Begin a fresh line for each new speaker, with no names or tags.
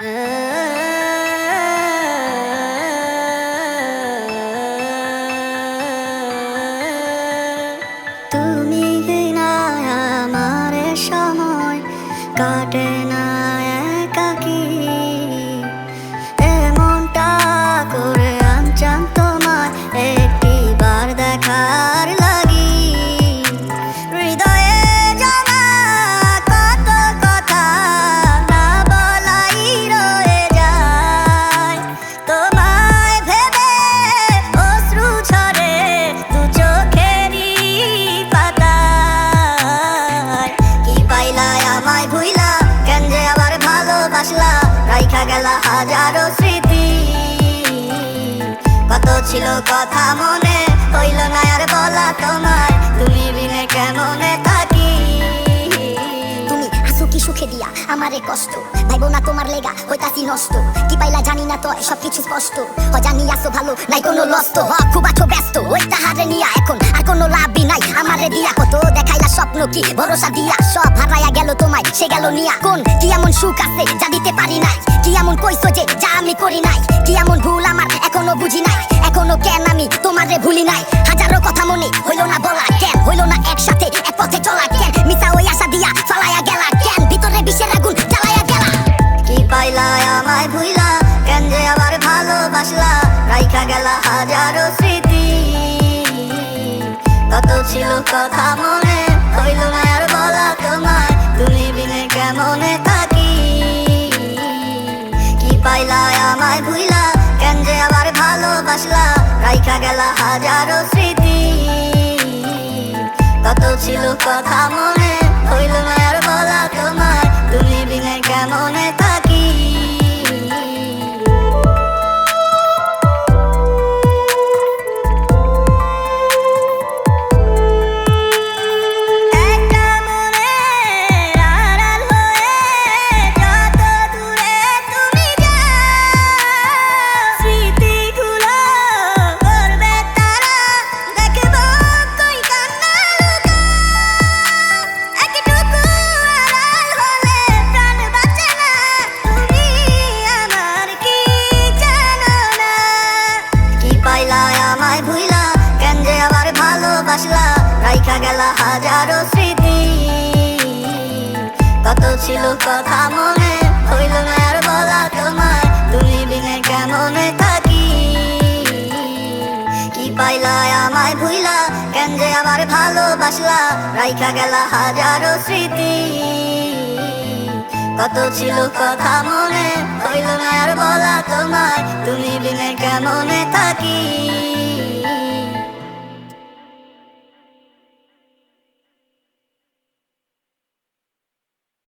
তুমি না আমার সময় কাটে গেলা হাজারো স্মৃতি। কত ছিল কথা মনে, হইল না আর বলা তোমায় তুমি বিনে কেমনে থাকি?
তুমি কি সুখে দিয়া, আমারে কষ্ট। ভাইবো না তোমার লেগা, হইতাছি নষ্ট। কি পাইলা জানি না তো সব কিছু স্পষ্ট। হ জানি আসো ভালো, নাই কোনো লস্ত হ খুব আছো ব্যস্ত, ওই তাহারে নিয়া এখন, আর কোনো লাভই নাই। আমারে দিয়া কত স্বপ্ন কি ভরসা দিয়া সব হারাইয়া গেল তোমায়, সে গেল নিয়া। কোন কি এমন সুখ আছে যা দিতে পারি নাই? কি এমন যে যা আমি করি নাই? কি এমন ভুল আমার এখনও বুঝি নাই? এখনও কেন আমি তোমারে ভুলি নাই? হাজারো কথা মনে হইল না বলা কেন? হইল না একসাথে, এক পথে চলা কেন? ওই আশা দিয়া কেন? ভিতরে বিষের আগুন জ্বালাইয়া গেলা।
কি পাইলা আমায় ভুইলা? কেন যে আবার ভালোবাসলা? রাইখা গেলা হাজারো স্মৃতি। কত ছিল কথা মনে পাইলা, আমায় ভুইলা কেন যে আবার ভালোবাসলা, রাইখা গেলা হাজারো স্মৃতি। কত ছিল কথা মনে, হইল না কত ছিল কথা মনে? হইল না আর বলা তোমায় তুমি বিনে কেমনে থাকি? কি পাইলা আমায় ভুইলা? কেন যে আবার ভালোবাসলা? রাইখা গেলা হাজারো স্মৃতি। কত ছিল কথা মনে? হইল না আর বলা তোমায় তুমি বিনে কেমন